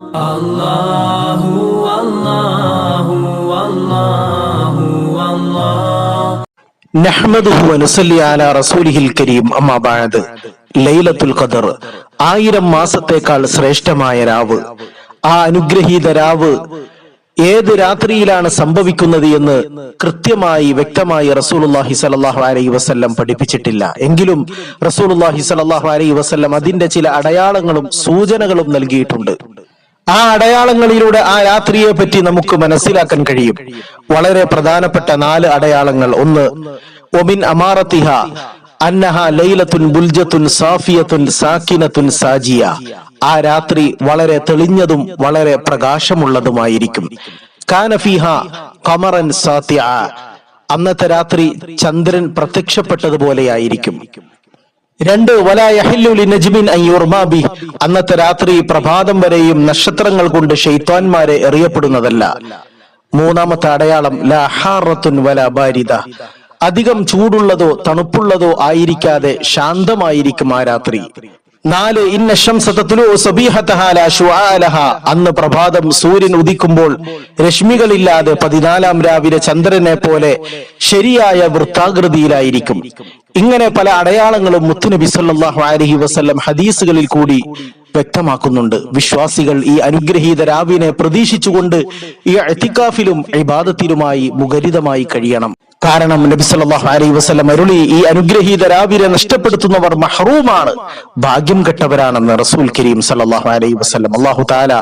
അല്ലാഹു അല്ലാഹു അല്ലാഹു അല്ലാഹു നഹ്മദുഹു വനുസല്ലി അലാ റസൂലിഹിൽ കരീം അമ്മ ബാഴത് ലൈലത്തുൽ ഖദർ ആയിരം മാസത്തേക്കാൾ ശ്രേഷ്ഠമായ രാവ്. ആ അനുഗ്രഹീത രാവ് ഏത് രാത്രിയിലാണ് സംഭവിക്കുന്നത് എന്ന് കൃത്യമായി വ്യക്തമായി റസൂലുള്ളാഹി സ്വല്ലല്ലാഹു അലൈഹി വസ്ല്ലം പഠിപ്പിച്ചിട്ടില്ല. എങ്കിലും റസൂലുള്ളാഹി സ്വല്ലല്ലാഹു അലൈഹി വസ്ല്ലം അതിന്റെ ചില അടയാളങ്ങളും സൂചനകളും നൽകിയിട്ടുണ്ട്. ആ അടയാളങ്ങളിലൂടെ ആ രാത്രിയെ പറ്റി നമുക്ക് മനസ്സിലാക്കാൻ കഴിയും. വളരെ പ്രധാനപ്പെട്ട നാല് അടയാളങ്ങൾ. ഒന്ന് ഒമിൻ അമാറത്തിഹ അന്നഹ ലൈലത്തുൻ ബുൽജത്തുൻ സാഫിയത്തുൻ സാക്കിനത്തുൻ സാജിയ. ആ രാത്രി വളരെ തെളിഞ്ഞതും വളരെ പ്രകാശമുള്ളതുമായിരിക്കും. കാനഫിഹ കമറൻ സാത്യ അന്നത്തെ രാത്രി ചന്ദ്രൻ പ്രത്യക്ഷപ്പെട്ടതുപോലെയായിരിക്കും. രണ്ട് നജ്മിൻ അന്നത്തെ രാത്രി പ്രഭാതം വരെയും നക്ഷത്രങ്ങൾ കൊണ്ട് ഷെയ്ത്വാൻമാരെ എറിയപ്പെടുന്നതല്ല. മൂന്നാമത്തെ അടയാളം ലാ ഹാറത്തുൻ വല ബാരിദ. അധികം ചൂടുള്ളതോ തണുപ്പുള്ളതോ ആയിരിക്കാതെ ശാന്തമായിരിക്കും ആ രാത്രി. നാല് ഇന്ന അന്ന് പ്രഭാതം സൂര്യൻ ഉദിക്കുമ്പോൾ രശ്മികളില്ലാതെ പതിനാലാം രാവിലെ ചന്ദ്രനെ പോലെ ശരിയായ വൃത്താകൃതിയിലായിരിക്കും. ഇങ്ങനെ പല അടയാളങ്ങളും മുത്തുനബി സല്ലാഹു അലഹി വസ്ല്ലം ഹദീസുകളിൽ കൂടി വ്യക്തമാക്കുന്നുണ്ട്. വിശ്വാസികൾ ഈ അനുഗ്രഹീത രാവിനെ പ്രതീക്ഷിച്ചുകൊണ്ട് ഈ എത്തിക്കാഫിലും ഇബാദത്തിലുമായി മുഖരിതമായി കഴിയണം. കാരണം നബി സല്ലല്ലാഹു അലൈഹി വസല്ലം അരുളി ഈ അനുഗ്രഹീത രാവിലെ നഷ്ടപ്പെടുത്തുന്നവർ മഹറൂമാണ്. ഭാഗ്യം കെട്ടവരാണെന്ന് റസൂൽ കരീം സല്ലല്ലാഹു അലൈഹി വസല്ലം അല്ലാഹു തആല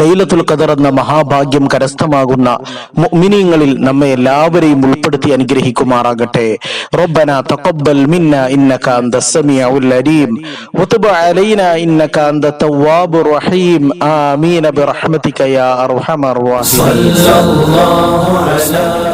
ലൈലത്തുൽ ഖദർ എന്ന മഹാഭാഗ്യം കരസ്ഥമാകുന്ന മുഅ്മിനീങ്ങളിൽ നമ്മെ എല്ലാവരെയും ഉൾപ്പെടുത്തി അനുഗ്രഹിക്കുമാറാകട്ടെ. റബ്ബന തഖബ്ബൽ മിന്ന ഇന്നക അന്തസ് സമീഉൽ അലീം. വതുബ് അലൈനാ ഇന്നക അന്ത റഹീം. ആമീൻ. ബിറഹ്മതിക യാ അർഹമർ റഹീം സല്ലല്ലാഹു അലൈഹി